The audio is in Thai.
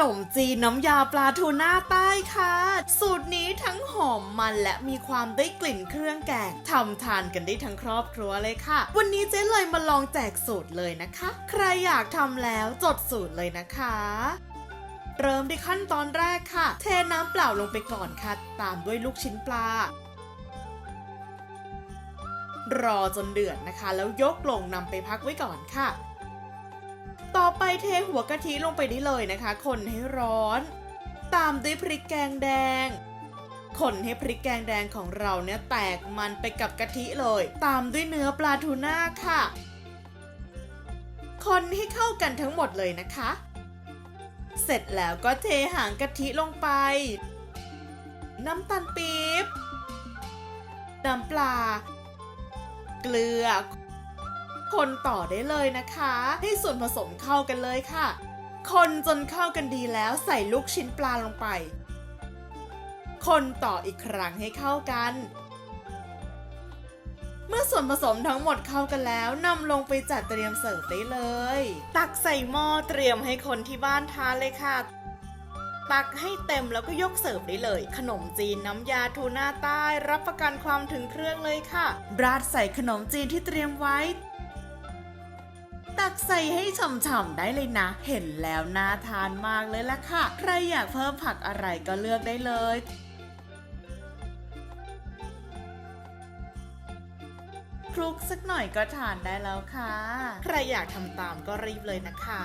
นมจีนน้ำยาปลาทูน่าใต้ค่ะ สูตรนี้ทั้งหอมมันและมีความได้กลิ่นเครื่องแกงทำทานกันได้ทั้งครอบครัวเลยค่ะ วันนี้เจ๊เลยมาลองแจกสูตรเลยนะคะ ใครอยากทำแล้วจดสูตรเลยนะคะเริ่มที่ขั้นตอนแรกค่ะ เทน้ำเปล่าลงไปก่อนค่ะ ตามด้วยลูกชิ้นปลา รอจนเดือดนะคะ แล้วยกลงนำไปพักไว้ก่อนค่ะ ต่อไปเทหัวกะทิลงไปได้เลยนะคะ คนให้ร้อน ตามด้วยพริกแกงแดงคนให้พริกแกงแดงของเราเนี่ยแตกมันไปกับกะทิเลย ตามด้วยเนื้อปลาทูน่าค่ะ คนให้เข้ากันทั้งหมดเลยนะคะ เสร็จแล้วก็เทหางกะทิลงไป น้ำตาลปี๊บ น้ำปลา เกลือ คนต่อได้เลยนะคะ ให้ส่วนผสมเข้ากันเลยค่ะ คนจนเข้ากันดีแล้วใส่ลูกชิ้นปลาลงไป คนต่ออีกครั้งให้เข้ากัน เมื่อส่วนผสมทั้งหมดเข้ากันแล้วนำลงไปจัดเตรียมเสิร์ฟได้เลย ตักใส่หม้อเตรียมให้คนที่บ้านทานเลยค่ะตักให้เต็มแล้วก็ยกเสิร์ฟได้เลย ขนมจีนน้ำยาทูน่าใต้ รับประกันความถึงเครื่องเลยค่ะ ราดใส่ขนมจีนที่เตรียมไว้ ตักใส่ให้ฉ่ำๆได้เลยนะ เห็นแล้วน่าทานมากเลยล่ะค่ะ ใครอยากเพิ่มผักอะไรก็เลือกได้เลยคลุกสักหน่อยก็ทานได้แล้วค่ะ ใครอยากทำตามก็รีบเลยนะคะ